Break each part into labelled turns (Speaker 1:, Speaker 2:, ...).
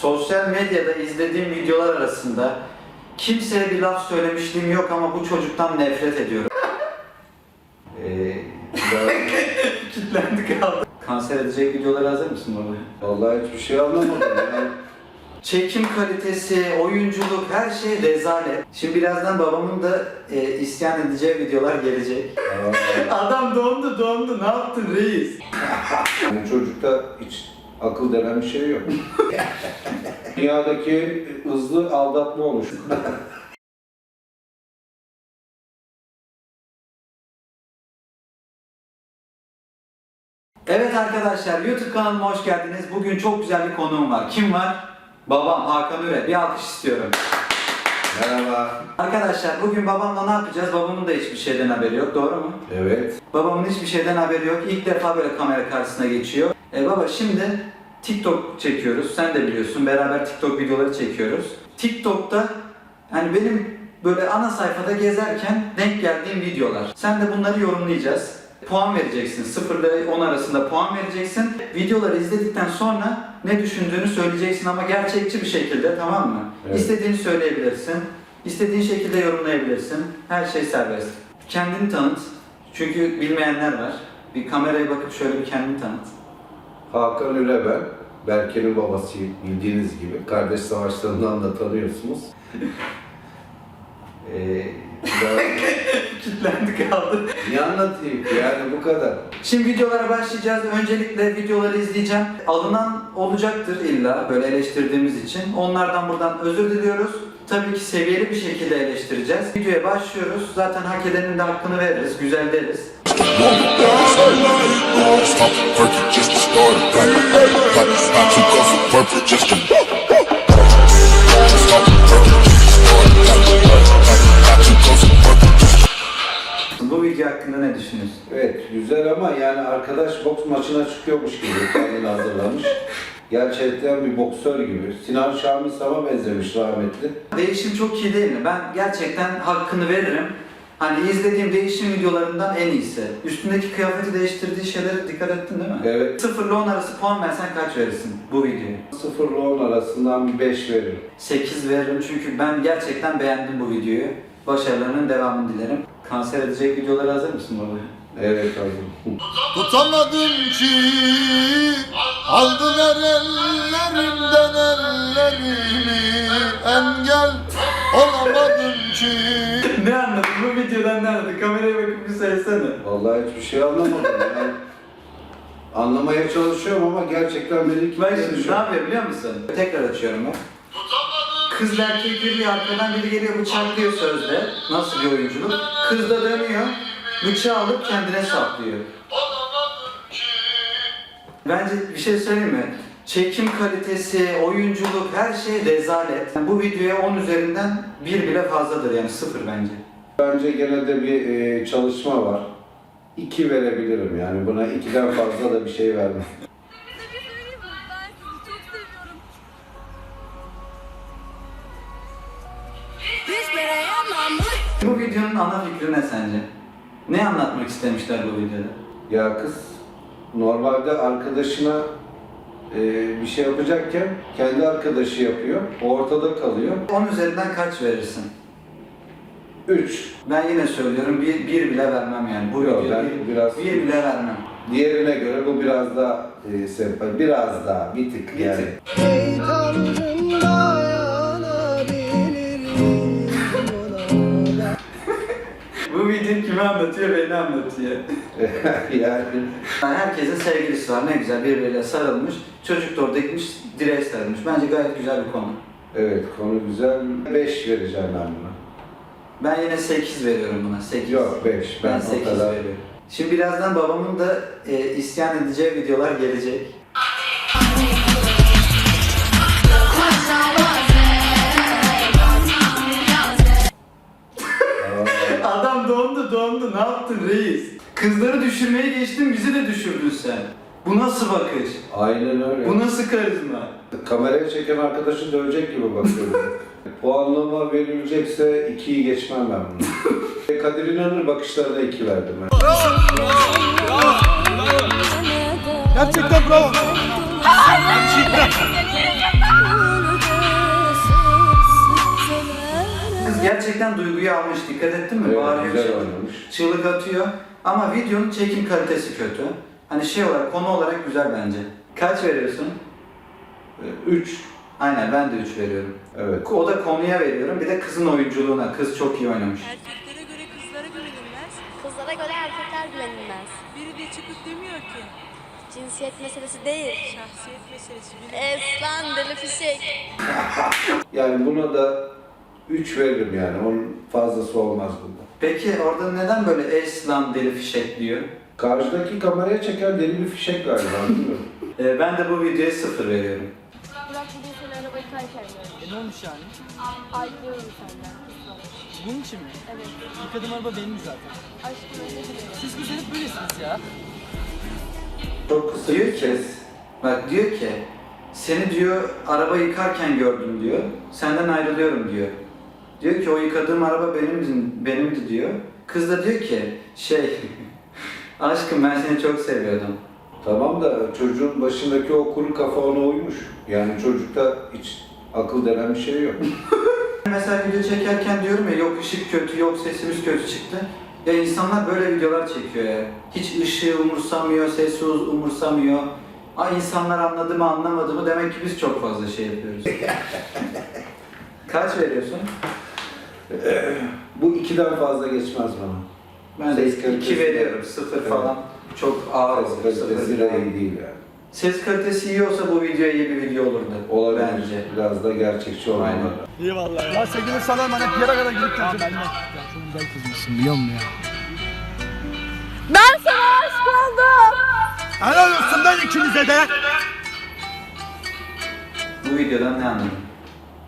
Speaker 1: Sosyal medyada izlediğim videolar arasında kimseye bir laf söylemişliğim yok ama bu çocuktan nefret ediyorum.
Speaker 2: Ee, daha-
Speaker 1: Kilitlendi kaldı. Kanser edecek videolara hazır mısın baba?
Speaker 2: vallahi hiçbir şey anlamadım. Yani
Speaker 1: Çekim kalitesi, oyunculuk, her şey rezalet. Şimdi birazdan babamın da e, isyan edeceği videolar gelecek.
Speaker 2: aa,
Speaker 1: Adam dondu dondu ne yaptın reis?
Speaker 2: yani çocukta hiç akıl denen bir şey yok. Dünyadaki hızlı aldatma olmuş.
Speaker 1: Evet arkadaşlar YouTube kanalıma hoş geldiniz. Bugün çok güzel bir konuğum var. Kim var? Babam Hakan Üre. Bir alkış istiyorum.
Speaker 2: Merhaba.
Speaker 1: Arkadaşlar bugün babamla ne yapacağız? Babamın da hiçbir şeyden haberi yok. Doğru mu?
Speaker 2: Evet.
Speaker 1: Babamın hiçbir şeyden haberi yok. İlk defa böyle kamera karşısına geçiyor. E baba şimdi TikTok çekiyoruz. Sen de biliyorsun. Beraber TikTok videoları çekiyoruz. TikTok'ta hani benim böyle ana sayfada gezerken denk geldiğim videolar. Sen de bunları yorumlayacağız. Puan vereceksin. 0 ile 10 arasında puan vereceksin. Videoları izledikten sonra ne düşündüğünü söyleyeceksin ama gerçekçi bir şekilde tamam mı?
Speaker 2: Evet.
Speaker 1: İstediğini söyleyebilirsin. İstediğin şekilde yorumlayabilirsin. Her şey serbest. Kendini tanıt. Çünkü bilmeyenler var. Bir kameraya bakıp şöyle bir kendini tanıt.
Speaker 2: Hakan Üle ben. Berke'nin babasıyım bildiğiniz gibi. Kardeş savaşlarından da tanıyorsunuz. Ee, daha
Speaker 1: kaldı.
Speaker 2: ne anlatayım yani bu kadar.
Speaker 1: Şimdi videolara başlayacağız. Öncelikle videoları izleyeceğim. Alınan olacaktır illa böyle eleştirdiğimiz için. Onlardan buradan özür diliyoruz. Tabii ki seviyeli bir şekilde eleştireceğiz. Videoya başlıyoruz. Zaten hak edenin de hakkını veririz. Güzel deriz. Bu video hakkında ne düşünüyorsun?
Speaker 2: Evet güzel ama yani arkadaş boks maçına çıkıyormuş gibi kendini hazırlamış. Gerçekten bir boksör gibi. Sinan Şamil Sam'a benzemiş rahmetli.
Speaker 1: Değişim çok iyi değil mi? Ben gerçekten hakkını veririm. Hani izlediğim değişim videolarından en iyisi. Üstündeki kıyafeti değiştirdiği şeylere dikkat ettin değil mi?
Speaker 2: Evet
Speaker 1: 0 ile 10 arası puan versen kaç verirsin bu videoya?
Speaker 2: 0 ile 10 arasından bir 5 veririm.
Speaker 1: 8 veririm çünkü ben gerçekten beğendim bu videoyu. Başarılarının devamını dilerim. Kanser edecek videolara hazır mısın baba?
Speaker 2: Evet hazırım.
Speaker 3: Tutamadım ki Aldılar ellerimden ellerimi Engel olamadım ki
Speaker 1: ne anladın? Bu videodan ne anladın? Kameraya bakıp bir söylesene.
Speaker 2: Vallahi hiçbir şey anlamadım. Yani anlamaya çalışıyorum ama gerçekten beni
Speaker 1: Bak şimdi ne
Speaker 2: kilitlemiş.
Speaker 1: yapıyor biliyor musun? Tekrar açıyorum ben. Kız erkek geliyor arkadan biri geliyor bıçaklıyor sözde. Nasıl bir oyunculuk? Kız da dönüyor. Bıçağı alıp kendine saplıyor. Bence bir şey söyleyeyim mi? Çekim kalitesi, oyunculuk, her şey rezalet. Yani bu videoya 10 üzerinden bir bile fazladır yani sıfır bence.
Speaker 2: Bence gene de bir e, çalışma var. 2 verebilirim yani buna 2'den fazla da bir şey vermem.
Speaker 1: Bu videonun ana fikri ne sence? Ne anlatmak istemişler bu videoda?
Speaker 2: Ya kız normalde arkadaşına e, bir şey yapacakken kendi arkadaşı yapıyor. Ortada kalıyor.
Speaker 1: 10 üzerinden kaç verirsin?
Speaker 2: 3.
Speaker 1: Ben yine söylüyorum bir, bir bile vermem yani. Bu
Speaker 2: Yok,
Speaker 1: videoya
Speaker 2: ben
Speaker 1: bir,
Speaker 2: biraz-
Speaker 1: bir bile vermem.
Speaker 2: Diğerine göre bu biraz daha e, sempati. Biraz daha bir tık
Speaker 1: Bir
Speaker 2: yani.
Speaker 1: tık.
Speaker 4: Ey Tanrım dayanabilir miyim ona?
Speaker 1: Bu video kimi anlatıyor? Beni anlatıyor.
Speaker 2: yani
Speaker 1: Yani herkesin sevgilisi var. Ne güzel birbiriyle sarılmış. Çocuk da orada gitmiş direğe sarılmış. Bence gayet güzel bir konu.
Speaker 2: evet konu güzel. 5 vereceğim ben buna.
Speaker 1: Ben yine 8 veriyorum buna. 8.
Speaker 2: Yok 5.
Speaker 1: Ben,
Speaker 2: Ben,
Speaker 1: 8
Speaker 2: o kadar.
Speaker 1: veriyorum. Şimdi birazdan babamın da e, isyan edeceği videolar gelecek. Adam dondu dondu. Ne yaptın reis? Kızları düşürmeye geçtin bizi de düşürdün sen. Bu nasıl bakış?
Speaker 2: aynen öyle.
Speaker 1: Bu nasıl karizma?
Speaker 2: Kameraya çeken arkadaşı dövecek gibi bakıyorum. Puanlama verilecekse 2'yi geçmem ben bunu. Kadir İnanır bakışlarına 2 verdim ben. Bravo! Bravo! Bravo! bravo.
Speaker 5: Gerçekten bravo!
Speaker 1: Kız gerçekten duyguyu almış. Dikkat ettin mi?
Speaker 2: Evet,
Speaker 1: Bağırıyor.
Speaker 2: Güzel oynamış.
Speaker 1: Çığlık atıyor. Ama videonun çekim kalitesi kötü. Hani şey olarak, konu olarak güzel bence. Kaç veriyorsun?
Speaker 2: 3.
Speaker 1: Aynen ben de 3 veriyorum.
Speaker 2: Evet.
Speaker 1: O da konuya veriyorum. Bir de kızın oyunculuğuna. Kız çok iyi oynamış.
Speaker 6: Erkeklere göre kızlara güvenilmez.
Speaker 5: Kızlara göre erkekler güvenilmez.
Speaker 6: Biri de çıkıp demiyor ki.
Speaker 5: Cinsiyet meselesi değil.
Speaker 6: Şahsiyet meselesi. Biri
Speaker 5: Eslan deli fişek.
Speaker 2: Yani buna da 3 veririm yani. Onun fazlası olmaz bunda.
Speaker 1: Peki orada neden böyle es lan deli fişek diyor?
Speaker 2: Karşıdaki kameraya çeken deli bir fişek galiba.
Speaker 1: Ee, ben de bu videoya 0 veriyorum.
Speaker 5: Burak bugün seni arabayı yıkarken gördüm.
Speaker 7: E ne olmuş yani?
Speaker 5: Ayrılıyorum senden.
Speaker 7: Bunun için mi?
Speaker 5: Evet.
Speaker 7: Yıkadığım araba benim zaten.
Speaker 5: Aşkım öyle dilerim.
Speaker 7: Siz kızlar hep böylesiniz ya.
Speaker 2: Çok kısa
Speaker 1: Diyor ki, bak diyor ki, seni diyor araba yıkarken gördüm diyor, senden ayrılıyorum diyor. Diyor ki o yıkadığım araba benimdi, benimdi diyor. Kız da diyor ki, şey, aşkım ben seni çok seviyordum.
Speaker 2: Tamam da çocuğun başındaki o kuru kafa ona uymuş. Yani çocukta hiç akıl denen bir şey yok.
Speaker 1: Mesela video çekerken diyorum ya yok ışık kötü, yok sesimiz kötü çıktı. Ya insanlar böyle videolar çekiyor ya. Hiç ışığı umursamıyor, sesi umursamıyor. Ay insanlar anladı mı anlamadı mı demek ki biz çok fazla şey yapıyoruz. Kaç veriyorsun?
Speaker 2: Bu ikiden fazla geçmez bana.
Speaker 1: Ben de
Speaker 2: Ses kalitesi
Speaker 1: 2 veriyorum. 0
Speaker 2: Evet.
Speaker 1: falan. Çok ağır
Speaker 2: Ses
Speaker 1: olur.
Speaker 2: kalitesi
Speaker 1: Sıfır
Speaker 2: de iyi değil yani.
Speaker 1: Ses kalitesi iyi olsa bu video iyi bir video olurdu.
Speaker 2: Olabilir.
Speaker 1: Bence.
Speaker 2: Biraz da gerçekçi olmalı.
Speaker 7: İyi vallahi. Ya sevgilim sana emanet bir yere kadar gidip geleceğim. Ben de. Ya çok güzel kızmışsın biliyor musun ya?
Speaker 5: Ben sana aşık oldum.
Speaker 7: Helal olsun lan ikinize de.
Speaker 1: Bu videodan ne anladın?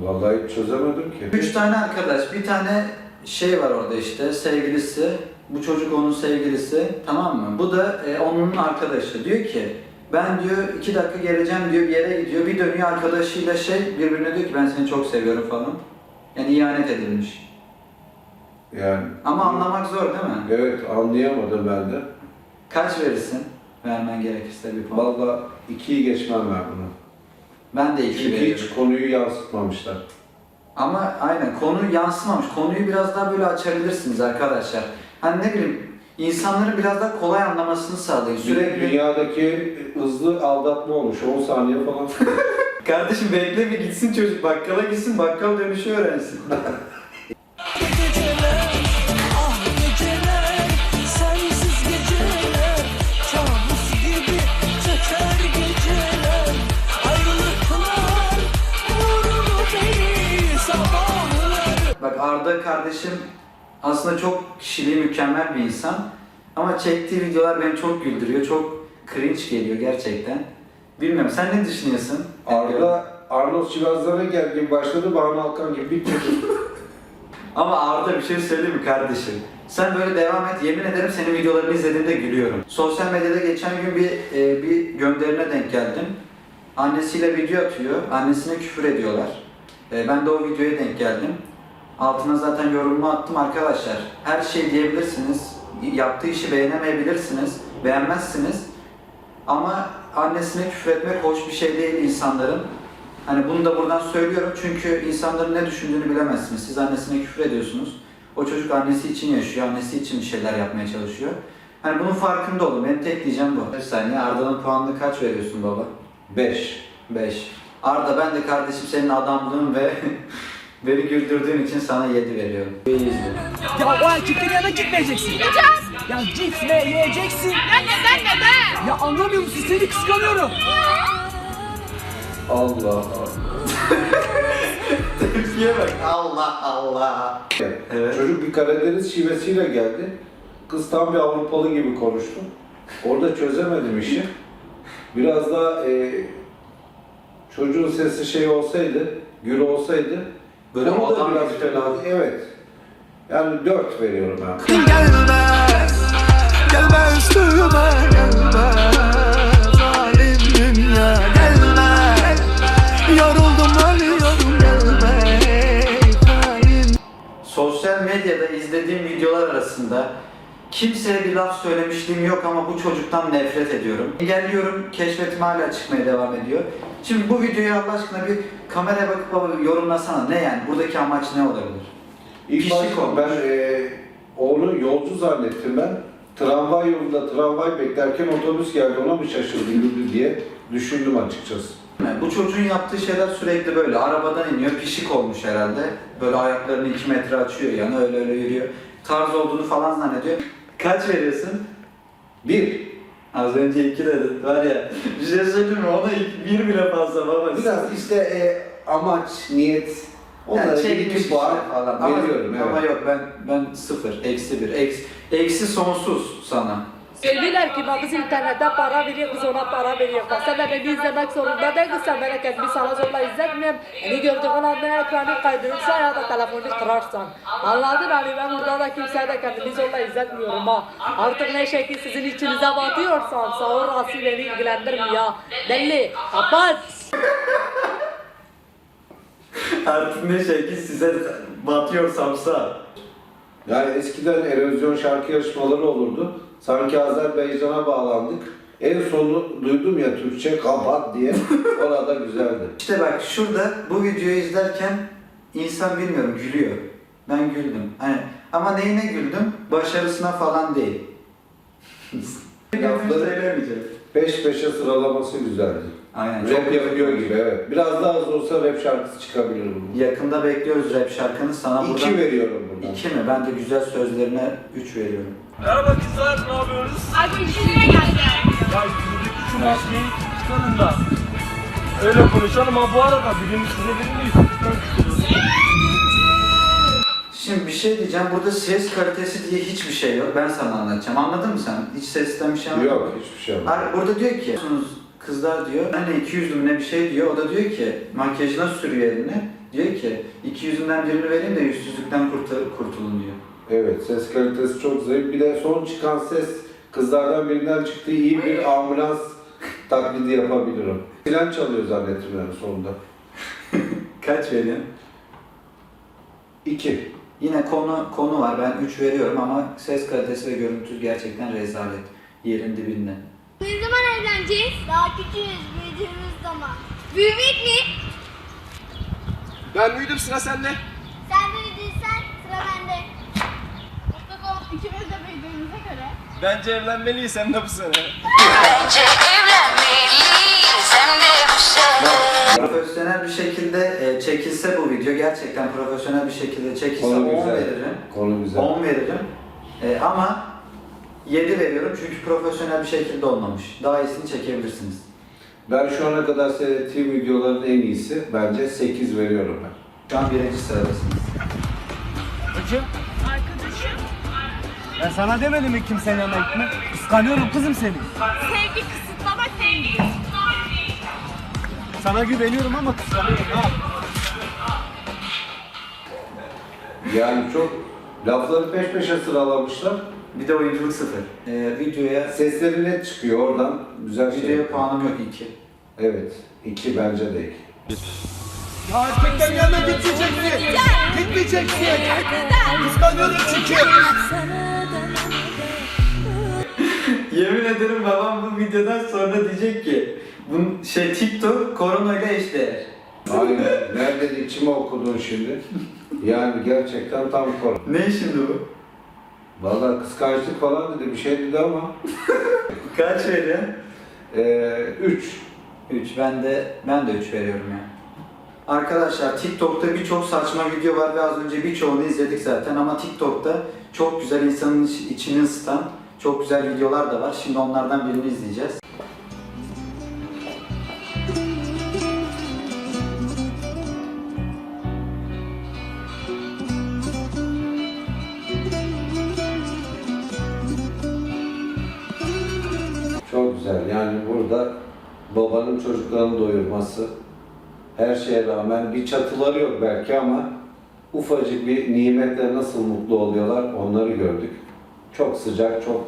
Speaker 2: Vallahi çözemedim ki.
Speaker 1: Üç tane arkadaş, bir tane şey var orada işte, sevgilisi. Bu çocuk onun sevgilisi, tamam mı? Bu da e, onun arkadaşı. Diyor ki, ben diyor iki dakika geleceğim diyor, bir yere gidiyor. Bir dönüyor arkadaşıyla şey, birbirine diyor ki ben seni çok seviyorum falan. Yani ihanet edilmiş.
Speaker 2: Yani
Speaker 1: Ama anlamak zor değil mi?
Speaker 2: evet anlayamadım ben de.
Speaker 1: Kaç verirsin? Vermen gerekirse bir puan.
Speaker 2: Vallahi ikiyi geçmem ben bunu.
Speaker 1: Ben de iki
Speaker 2: Çünkü
Speaker 1: veriyorum.
Speaker 2: hiç konuyu yansıtmamışlar.
Speaker 1: Ama aynen konu yansımamış. Konuyu biraz daha böyle açabilirsiniz arkadaşlar. Hani ne bileyim insanların biraz daha kolay anlamasını sağlayın.
Speaker 2: Sürekli dünyadaki hızlı aldatma olmuş 10 saniye falan.
Speaker 1: kardeşim bekle bir gitsin çocuk bakkala gitsin bakkal dönüşü öğrensin. Bak Arda kardeşim aslında çok kişiliği mükemmel bir insan. Ama çektiği videolar beni çok güldürüyor. Çok cringe geliyor gerçekten. Bilmiyorum sen ne düşünüyorsun?
Speaker 2: Arda Arnold Schwarzenegger gibi başladı, Banu Alkan gibi bitti.
Speaker 1: Ama Arda bir şey söyleyeyim mi kardeşim? Sen böyle devam et. Yemin ederim senin videolarını izlediğimde gülüyorum. Sosyal medyada geçen gün bir e, bir gönderine denk geldim. Annesiyle video atıyor. Annesine küfür ediyorlar. E, ben de o videoya denk geldim. Altına zaten yorumumu attım arkadaşlar. Her şey diyebilirsiniz. Yaptığı işi beğenemeyebilirsiniz. Beğenmezsiniz. Ama annesine küfür etmek hoş bir şey değil insanların. Hani bunu da buradan söylüyorum çünkü insanların ne düşündüğünü bilemezsiniz. Siz annesine küfür ediyorsunuz. O çocuk annesi için yaşıyor, annesi için bir şeyler yapmaya çalışıyor. Hani bunun farkında olun. Benim tek diyeceğim bu. Bir saniye Arda'nın puanını kaç veriyorsun baba?
Speaker 2: 5.
Speaker 1: 5. Arda ben de kardeşim senin adamlığın ve beni güldürdüğün için sana 7 veriyorum. İyi izle.
Speaker 7: Ya o erkeklerin yanına gitmeyeceksin. Ya gitmeyeceksin.
Speaker 5: Ya neden neden?
Speaker 7: Ya anlamıyor musun? Seni kıskanıyorum.
Speaker 2: Allah Allah.
Speaker 1: Tepkiye bak. Allah Allah. Evet.
Speaker 2: Çocuk bir Karadeniz şivesiyle geldi. Kız tam bir Avrupalı gibi konuştu. Orada çözemedim işi. Biraz da e, çocuğun sesi şey olsaydı, gür olsaydı
Speaker 1: Böyle
Speaker 2: onu da
Speaker 1: adam
Speaker 2: biraz
Speaker 1: gibi.
Speaker 2: fena. Evet. Yani 4 veriyorum ben.
Speaker 8: Gelme, gelme üstüme gelme Zalim dünya gelme Yoruldum ölüyorum gelme
Speaker 1: Sosyal medyada izlediğim videolar arasında kimseye bir laf söylemişliğim yok ama bu çocuktan nefret ediyorum. Engelliyorum, keşfetim hala çıkmaya devam ediyor. Şimdi bu videoyu Allah aşkına bir kameraya bakıp yorumlasana. Ne yani? Buradaki amaç ne olabilir?
Speaker 2: İlk başta ben e, onu yolcu zannettim ben. Tramvay yolunda tramvay beklerken otobüs geldi ona mı şaşırdı yürüdü diye düşündüm açıkçası.
Speaker 1: Bu çocuğun yaptığı şeyler sürekli böyle. Arabadan iniyor, pişik olmuş herhalde. Böyle ayaklarını 2 metre açıyor yani öyle öyle yürüyor. Tarz olduğunu falan zannediyor. Kaç veriyorsun?
Speaker 2: Bir,
Speaker 1: Az önce 2 dedin. Var ya bir şey söyleyeyim mi? Ona bir bile fazla baba.
Speaker 2: biraz işte e, amaç, niyet, onlara
Speaker 1: Yani çekmiş
Speaker 2: iki puan
Speaker 1: işte falan. Ama,
Speaker 2: veriyorum.
Speaker 1: ama
Speaker 2: evet.
Speaker 1: yok ben ben sıfır, eksi bir, eksi, eksi sonsuz sana.
Speaker 5: Söylediler ki bak biz internette para veriyor, biz ona para veriyor. Sen de beni izlemek zorunda değilsin. Sen beni kendimi sana zorla izletmiyorum. Beni gördüğün anda ekranı kaydırırsan ya da telefonu kırarsan. Anladın hani ben burada da kimseye de kendimi zorla izletmiyorum ha. Artık ne şekil sizin içinize batıyorsan sağır asi beni ilgilendirmiyor. Belli. Kapat.
Speaker 1: Artık ne şekil size batıyorsamsa.
Speaker 2: Yani eskiden erozyon şarkı yarışmaları olurdu. Sanki Azerbaycan'a bağlandık. En sonu duydum ya Türkçe kapat diye. Orada güzeldi.
Speaker 1: İşte bak şurada bu videoyu izlerken insan bilmiyorum gülüyor. Ben güldüm. Hani ama neyine güldüm? Başarısına falan değil.
Speaker 2: Lafları-. Peş peşe sıralaması güzeldi.
Speaker 1: Aynen. çok
Speaker 2: Rap yapıyor gibi evet. Biraz daha az olsa rap şarkısı çıkabilir bunun.
Speaker 1: Yakında bekliyoruz rap şarkını sana buradan.
Speaker 2: İki veriyorum buradan.
Speaker 1: İki mi? Ben de güzel sözlerine 3 veriyorum.
Speaker 7: Merhaba kızlar, ne yapıyoruz?
Speaker 5: Abi işine geldi.
Speaker 7: Ya yüzündeki şu maskeyi çıkarın da. Öyle konuşalım ama bu arada birimiz size birini
Speaker 1: Şimdi bir şey diyeceğim. Burada ses kalitesi diye hiçbir şey yok. Ben sana anlatacağım. Anladın mı sen? Hiç sesten bir şey anladın?
Speaker 2: Yok hiçbir şey yok.
Speaker 1: Abi burada diyor ki kızlar diyor anne 200 mü ne bir şey diyor. O da diyor ki makyajına sürüyor elini. Diyor ki 200'ünden birini vereyim de yüzsüzlükten kurtul- kurtulun diyor.
Speaker 2: Evet ses kalitesi çok zayıf. Bir de son çıkan ses kızlardan birinden çıktı. iyi bir ambulans taklidi yapabilirim. Silen çalıyor zannettim yani sonunda.
Speaker 1: Kaç veriyorsun?
Speaker 2: İki.
Speaker 1: Yine konu konu var. Ben 3 veriyorum ama ses kalitesi ve görüntü gerçekten rezalet. Yerin dibinde.
Speaker 9: Ne zaman evleneceğiz? Daha küçüğüz, büyüdüğümüz zaman. Büyümek mi?
Speaker 7: Ben büyüdüm sıra sende.
Speaker 9: Sen büyüdüysen sıra bende. Mutlaka ikimiz de büyüdüğümüze göre.
Speaker 7: Bence evlenmeliyiz hem de bu sene.
Speaker 1: Profesyonel bir şekilde e, çekilse bu video gerçekten profesyonel bir şekilde çekilse
Speaker 2: Konu
Speaker 1: 10
Speaker 2: güzel.
Speaker 1: veririm.
Speaker 2: Konu güzel.
Speaker 1: 10 veririm. E, ama 7 veriyorum çünkü profesyonel bir şekilde olmamış. Daha iyisini çekebilirsiniz.
Speaker 2: Ben şu ana kadar seyrettiğim videoların en iyisi bence 8 veriyorum ben.
Speaker 1: Şu an birinci sıradasınız.
Speaker 7: Hocam. Ben sana demedim mi kimsenin yanına gitme? Kıskanıyorum kızım seni.
Speaker 5: Sevgi kısıtlamak değil.
Speaker 7: Sana güveniyorum ama kıskanıyorum ha.
Speaker 2: Yani çok lafları peş peşe sıralamışlar.
Speaker 1: Bir de oyunculuk sıfır. E, videoya
Speaker 2: Sesleri net çıkıyor oradan. Güzel şey.
Speaker 1: videoya puanım yok 2.
Speaker 2: Evet. 2 bence de 2.
Speaker 7: Ya erkeklerin yanına gitmeyeceksin. Gitmeyeceksin. Kıskanıyorum çünkü.
Speaker 1: Yemin ederim babam bu videodan sonra diyecek ki bu şey TikTok koronayla eşdeğer.
Speaker 2: Aynen. Nerede içime okudun şimdi? Yani gerçekten tam konu.
Speaker 1: Ne şimdi bu?
Speaker 2: Valla kıskançlık falan dedi bir şey dedi ama.
Speaker 1: Kaç veriyor?
Speaker 2: 3.
Speaker 1: 3. Ben de ben de 3 veriyorum ya. Arkadaşlar TikTok'ta birçok saçma video var ve az önce birçoğunu izledik zaten ama TikTok'ta çok güzel insanın iç- içini ısıtan çok güzel videolar da var. Şimdi onlardan birini izleyeceğiz.
Speaker 2: Burada babanın çocuklarını doyurması her şeye rağmen bir çatıları yok belki ama ufacık bir nimetle nasıl mutlu oluyorlar onları gördük. Çok sıcak, çok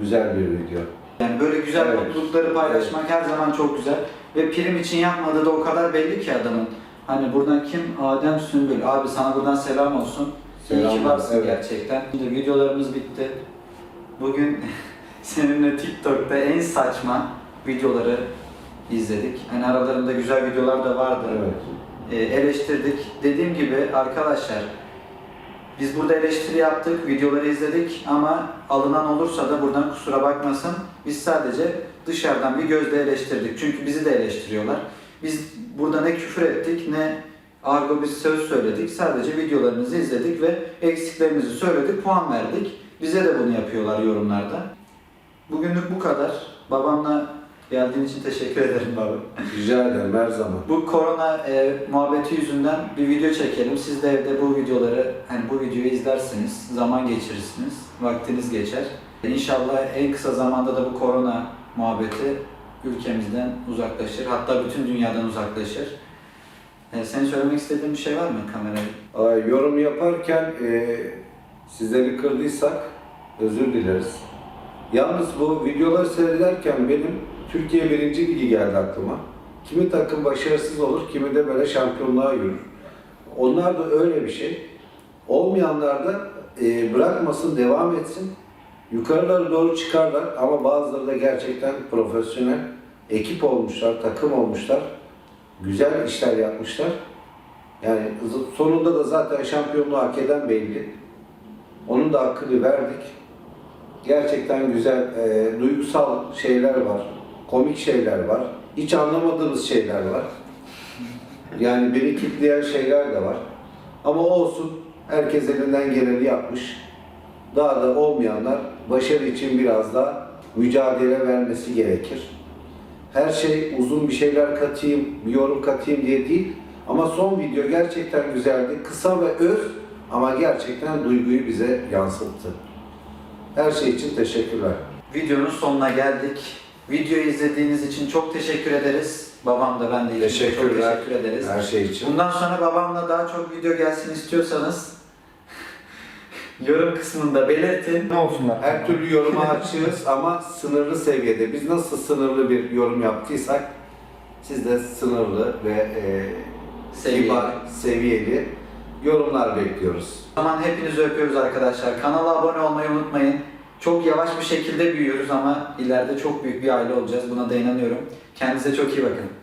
Speaker 2: güzel bir video.
Speaker 1: Yani böyle güzel
Speaker 2: Evet.
Speaker 1: mutlulukları paylaşmak her zaman çok güzel. Ve prim için yapmadığı da o kadar belli ki adamın. Hani buradan kim? Adem Sümbül. Abi sana buradan selam olsun. İyi ki varsın
Speaker 2: evet.
Speaker 1: gerçekten. Şimdi videolarımız bitti. Bugün seninle TikTok'ta en saçma videoları izledik. Hani aralarında güzel videolar da vardı.
Speaker 2: Evet.
Speaker 1: Ee, eleştirdik. Dediğim gibi arkadaşlar Biz burada eleştiri yaptık, videoları izledik ama alınan olursa da buradan kusura bakmasın. Biz sadece dışarıdan bir gözle eleştirdik. Çünkü bizi de eleştiriyorlar. Biz burada ne küfür ettik ne argo bir söz söyledik. Sadece videolarınızı izledik ve eksiklerimizi söyledik, puan verdik. Bize de bunu yapıyorlar yorumlarda. Bugünlük bu kadar. Babamla geldiğin için teşekkür ederim baba.
Speaker 2: Rica ederim her zaman.
Speaker 1: Bu korona e, muhabbeti yüzünden bir video çekelim. Siz de evde bu videoları, hani bu videoyu izlersiniz, zaman geçirirsiniz, vaktiniz geçer. İnşallah en kısa zamanda da bu korona muhabbeti ülkemizden uzaklaşır. Hatta bütün dünyadan uzaklaşır. E, senin söylemek istediğin bir şey var mı kamerayı?
Speaker 2: Ay, yorum yaparken e, sizleri kırdıysak özür dileriz. Yalnız bu videoları seyrederken benim Türkiye birinci ligi geldi aklıma. Kimi takım başarısız olur, kimi de böyle şampiyonluğa yürür. Onlar da öyle bir şey. Olmayanlar da e, bırakmasın, devam etsin. Yukarılara doğru çıkarlar ama bazıları da gerçekten profesyonel ekip olmuşlar, takım olmuşlar. Güzel işler yapmışlar. Yani sonunda da zaten şampiyonluğu hak eden belli. Onun da hakkını verdik. Gerçekten güzel, e, duygusal şeyler var. Komik şeyler var. Hiç anlamadığımız şeyler var. Yani beni kitleyen şeyler de var. Ama olsun. Herkes elinden geleni yapmış. Daha da olmayanlar başarı için biraz daha mücadele vermesi gerekir. Her şey uzun bir şeyler katayım, bir yorum katayım diye değil. Ama son video gerçekten güzeldi. Kısa ve öz ama gerçekten duyguyu bize yansıttı. Her şey için teşekkürler.
Speaker 1: Videonun sonuna geldik. Videoyu izlediğiniz için çok teşekkür ederiz. Babam da ben de için çok
Speaker 2: Teşekkürler.
Speaker 1: teşekkür ederiz.
Speaker 2: Her şey için.
Speaker 1: Bundan sonra babamla daha çok video gelsin istiyorsanız yorum kısmında belirtin.
Speaker 7: Ne olsunlar?
Speaker 2: Her türlü yoruma açığız ama sınırlı seviyede. Biz nasıl sınırlı bir yorum yaptıysak siz de sınırlı ve e,
Speaker 1: Seviyeli.
Speaker 2: kibar, seviyeli yorumlar bekliyoruz.
Speaker 1: O zaman hepinizi öpüyoruz arkadaşlar. Kanala abone olmayı unutmayın. Çok yavaş bir şekilde büyüyoruz ama ileride çok büyük bir aile olacağız. Buna da inanıyorum. Kendinize çok iyi bakın.